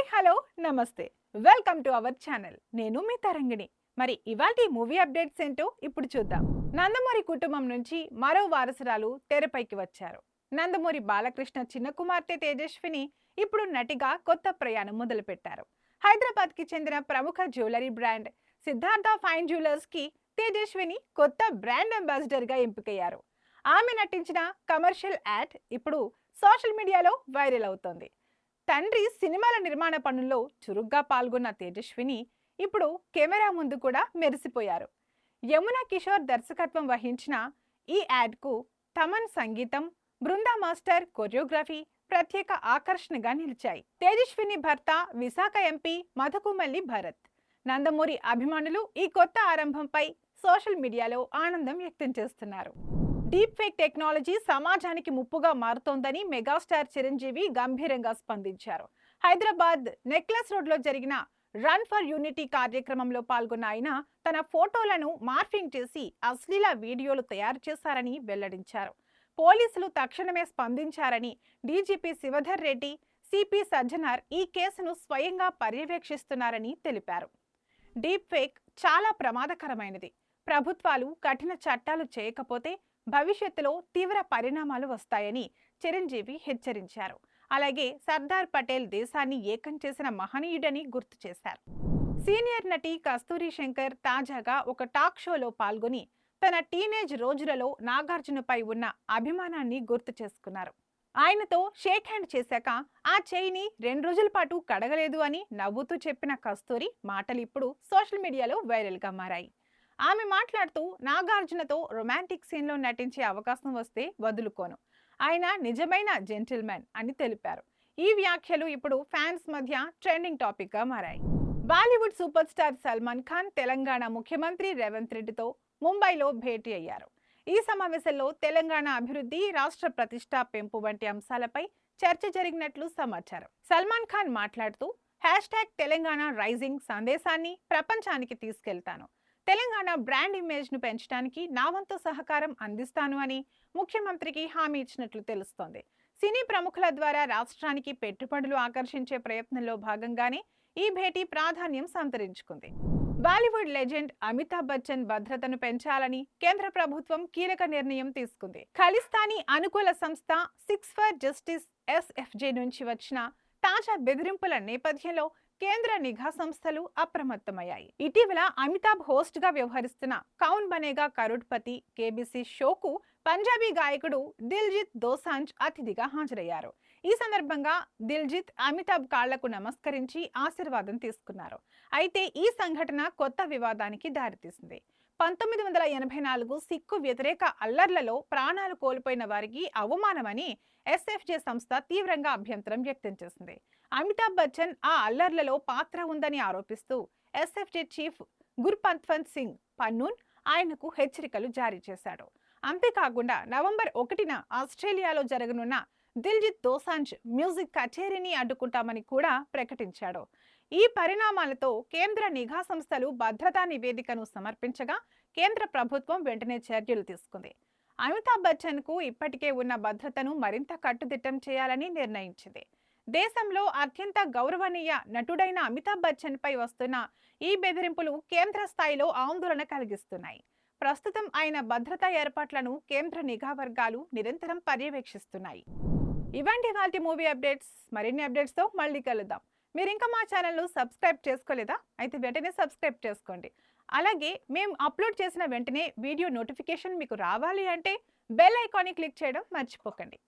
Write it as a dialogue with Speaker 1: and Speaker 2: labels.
Speaker 1: Hi hello నమస్తే. Welcome to our channel. నేను మీ తరంగిణి. మరి ఇవాటి మూవీ అప్డేట్స్ ఏంటో ఇప్పుడు చూద్దాం. నందమూరి కుటుంబం నుంచి మరో వారసురాలు తెరపైకి వచ్చారు. నందమూరి బాలకృష్ణ చిన్న కుమార్తె తేజస్విని ఇప్పుడు నటిగా కొత్త ప్రయాణం మొదలుపెట్టారు. హైదరాబాద్కి చెందిన ప్రముఖ జ్యువెలరీ బ్రాండ్ సిద్ధార్థ ఫైన్ జ్యువెలర్స్కి తేజస్విని కొత్త బ్రాండ్ అంబాసిడర్గా ఎంపికయ్యారు. ఆమె నటించిన కమర్షియల్ యాడ్ ఇప్పుడు సోషల్ మీడియాలో వైరల్ అవుతోంది. తండ్రి సినిమాల నిర్మాణ పనుల్లో చురుగ్గా పాల్గొన్న తేజస్విని ఇప్పుడు కెమెరా ముందు కూడా మెరిసిపోయారు. యమున కిషోర్ దర్శకత్వం వహించిన ఈ యాడ్కు తమన్ సంగీతం బృందా మాస్టర్ కొరియోగ్రఫీ ప్రత్యేక ఆకర్షణగా నిలిచాయి. తేజస్విని భర్త విశాఖ ఎంపీ మధుకుమల్లి భరత్. నందమూరి అభిమానులు ఈ కొత్త ఆరంభంపై సోషల్ మీడియాలో ఆనందం వ్యక్తం చేస్తున్నారు. డీప్ ఫేక్ టెక్నాలజీ సమాజానికి ముప్పుగా మారుతోందని మెగాస్టార్ చిరంజీవి గంభీరంగా స్పందించారు. హైదరాబాద్ నెక్లెస్ రోడ్లో జరిగిన రన్ ఫర్ యూనిటీ కార్యక్రమంలో పాల్గొన్న ఆయన తన ఫోటోలను మార్ఫింగ్ చేసి అశ్లీల వీడియోలు తయారు చేశారని వెల్లడించారు. పోలీసులు తక్షణమే స్పందించారని డీజీపీ శివధర్ రెడ్డి సిపి సజ్జనార్ ఈ కేసును స్వయంగా పర్యవేక్షిస్తున్నారని తెలిపారు. డీప్ ఫేక్ చాలా ప్రమాదకరమైనది. ప్రభుత్వాలు కఠిన చట్టాలు చేయకపోతే భవిష్యత్తులో తీవ్ర పరిణామాలు వస్తాయని చిరంజీవి హెచ్చరించారు. అలాగే సర్దార్ పటేల్ దేశాన్ని ఏకం చేసిన మహనీయుడని గుర్తు చేశారు. సీనియర్ నటి కస్తూరి శంకర్ తాజాగా ఒక టాక్ షోలో పాల్గొని తన టీనేజ్ రోజులలో నాగార్జునపై ఉన్న అభిమానాన్ని గుర్తు చేసుకున్నారు. ఆయనతో షేక్ హ్యాండ్ చేశాక ఆ చేయిని రెండు రోజుల పాటు కడగలేదు అని నవ్వుతూ చెప్పిన కస్తూరి మాటలు ఇప్పుడు సోషల్ మీడియాలో వైరల్గా మారాయి. ఆమె మాట్లాడుతూ నాగార్జునతో రొమాంటిక్ సీన్లో నటించే అవకాశం వస్తే వదులుకోను. ఆయన నిజమైన జెంటిల్మెన్ అని తెలిపారు. ఈ వ్యాఖ్యలు ఇప్పుడు ఫ్యాన్స్ మధ్య ట్రెండింగ్ టాపిక్గా మారాయి. Bollywood super star Salman Khan Telangana ముఖ్యమంత్రి రేవంత్ రెడ్డితో ముంబైలో భేటీ అయ్యారు. ఈ సమావేశంలో తెలంగాణ అభివృద్ధి రాష్ట్ర ప్రతిష్ట పెంపు వంటి అంశాలపై చర్చ జరిగినట్లు సమాచారం. సల్మాన్ ఖాన్ మాట్లాడుతూ హ్యాష్ ట్యాగ్ తెలంగాణ రైజింగ్ సందేశాన్ని ప్రపంచానికి తీసుకెళ్తాను. తెలంగాణ బ్రాండ్ ఇమేజ్ను పెంచడానికి నా వంతు సహకారం అందిస్తాను అని ముఖ్యమంత్రికి హామీ ఇచ్చినట్లు తెలుస్తోంది. సినీ ప్రముఖుల ద్వారా రాష్ట్రానికి పెట్టుబడులు ఆకర్షించే ప్రయత్నంలో భాగంగానే ఈ భేటీ ప్రాధాన్యం సంతరించుకుంది. బాలీవుడ్ లెజెండ్ అమితాబ్ బచ్చన్ భద్రతను పెంచాలని కేంద్ర ప్రభుత్వం కీలక నిర్ణయం తీసుకుంది. ఖలిస్తానీ అనుకూల సంస్థ సిక్స్ ఫర్ జస్టిస్ ఎస్ఎఫ్జే నుంచి వచ్చిన తాజా బెదిరింపుల నేపథ్యంలో కేంద్ర నిఘా సంస్థలు అప్రమత్తమయ్యాయి. ఇటీవల అమితాబ్ హోస్ట్గా వ్యవహరిస్తున్న కౌన్ బనేగా కరుడ్పతి కేబీసీ షోకు పంజాబీ గాయకుడు దిల్జిత్ దోసాంజ్ అతిథిగా హాజరయ్యారు. ఈ సందర్భంగా దిల్జిత్ అమితాబ్ కాళ్ళకు నమస్కరించి ఆశీర్వాదం తీసుకున్నారు. అయితే ఈ సంఘటన కొత్త వివాదానికి దారితీసింది. పంతొమ్మిది వందల ఎనభై నాలుగు సిక్కు వ్యతిరేక అల్లర్లలో ప్రాణాలు కోల్పోయిన వారికి అవమానమని ఎస్ఎఫ్జే సంస్థ తీవ్రంగా అభ్యంతరం వ్యక్తం చేసింది. అమితాబ్ బచ్చన్ ఆ అల్లర్లలో పాత్ర ఉందని ఆరోపిస్తూ ఎస్ఎఫ్జే చీఫ్ గుర్పంత్వంత్ సింగ్ పన్నూన్ ఆయనకు హెచ్చరికలు జారీ చేశాడు. అంతేకాకుండా నవంబర్ ఒకటిన ఆస్ట్రేలియాలో జరగనున్న దిల్జిత్ దోసాంజ్ మ్యూజిక్ కచేరీని అడ్డుకుంటామని కూడా ప్రకటించాడు. ఈ పరిణామాలతో కేంద్ర నిఘా సంస్థలు భద్రతా నివేదికను సమర్పించగా కేంద్ర ప్రభుత్వం వెంటనే చర్యలు తీసుకుంది. అమితాబ్ బచ్చన్కు ఇప్పటికే ఉన్న భద్రతను మరింత కట్టుదిట్టం చేయాలని నిర్ణయించింది. దేశంలో అత్యంత గౌరవనీయ నటుడైన అమితాబ్ బచ్చన్ పై వస్తున్న ఈ బెదిరింపులు కేంద్ర స్థాయిలో ఆందోళన కలిగిస్తున్నాయి. ప్రస్తుతం ఆయన భద్రతా ఏర్పాట్లను కేంద్ర నిఘా వర్గాలు నిరంతరం పర్యవేక్షిస్తున్నాయి. ఇవంటి వాటి మూవీ అప్డేట్స్ మరిన్ని అప్డేట్స్తో మళ్ళీ కలుద్దాం. మీరు ఇంకా మా ఛానల్ను సబ్స్క్రైబ్ చేసుకోలేదా? అయితే వెంటనే సబ్స్క్రైబ్ చేసుకోండి. అలాగే మేము అప్లోడ్ చేసిన వెంటనే వీడియో నోటిఫికేషన్ మీకు రావాలి అంటే బెల్ ఐకాన్ని క్లిక్ చేయడం మర్చిపోకండి.